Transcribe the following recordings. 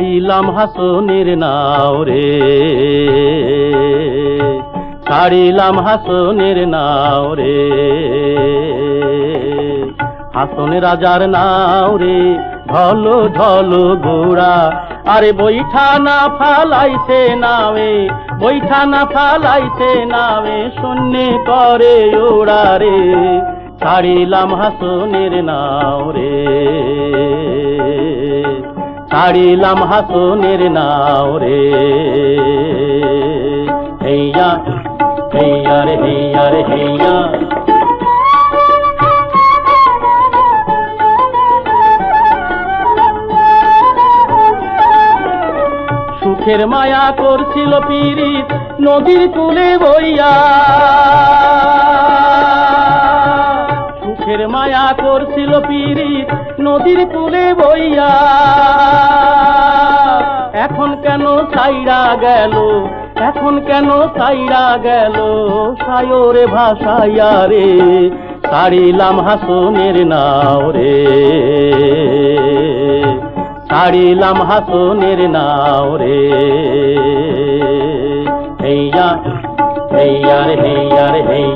ছাড়িলাম হাসনের নাও রে। ছাড়িলাম হাসনের নাও রে। হাসন রাজার নাও রে, ঢলো ঢলো গোড়া। আরে বৈঠা না ফালাইছে নামে, বৈঠা না ফালাইছে নামে, শূন্যে করে ওড়া রে। ছাড়িলাম হাসনের নাও রে। ছাড়িলাম হাসনের নাও রে হেইয়া হেইয়া রে হেইয়া রে, হেইয়া। সুখের মায়া করছিল পিরিত নদীর কূলে বইয়া। সুখের মায়া করছিল পিরিত নদীর কূলে বইয়া। কেন সাইরা গেল? এখন কেন সাইরা গেল? সায়রে ভাসাইয়া রে, ছাড়িলাম হাসনের নাও রে। ছাড়িলাম হাসনের নাও রে। হেইয়া হেইয়া রে হেইয়া রে, হেইয়া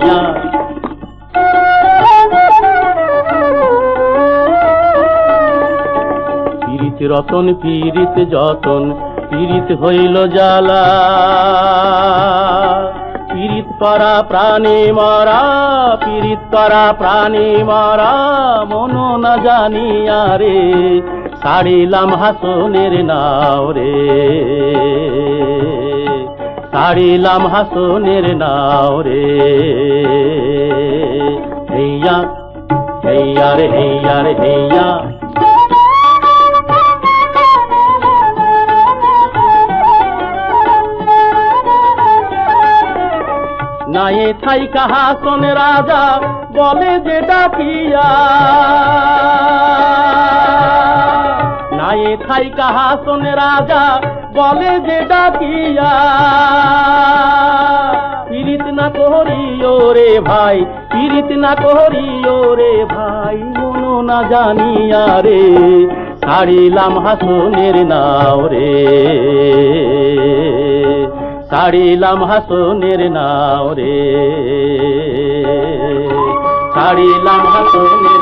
পীড়িত রতন পীড়িত যতন পীড়িত হইল জ্বালা। পীড়িত করা প্রাণী মারা পীড়িত করা প্রাণী মারা, মন না জানিয়া রে, ছাড়িলাম হাসনের নাও রে। ছাড়িলাম হাসনের নাও রে। হেইয়া হেইয়া রে হেইয়া রে নায়ে থাই কাহাসন রাজা, বলে যে ডাকিয়া। নায়ে থাই কাহাসন রাজা, বলে যে ডাকিয়া। পীড়িত না করিও রে ভাই, পীড়িত না করিও রে ভাই, মনো না জানিয়া রে, ছাড়িলাম হাসনের নাও রে। ছাড়িলাম হাসনের নাও রে। ছাড়িলাম হাসনের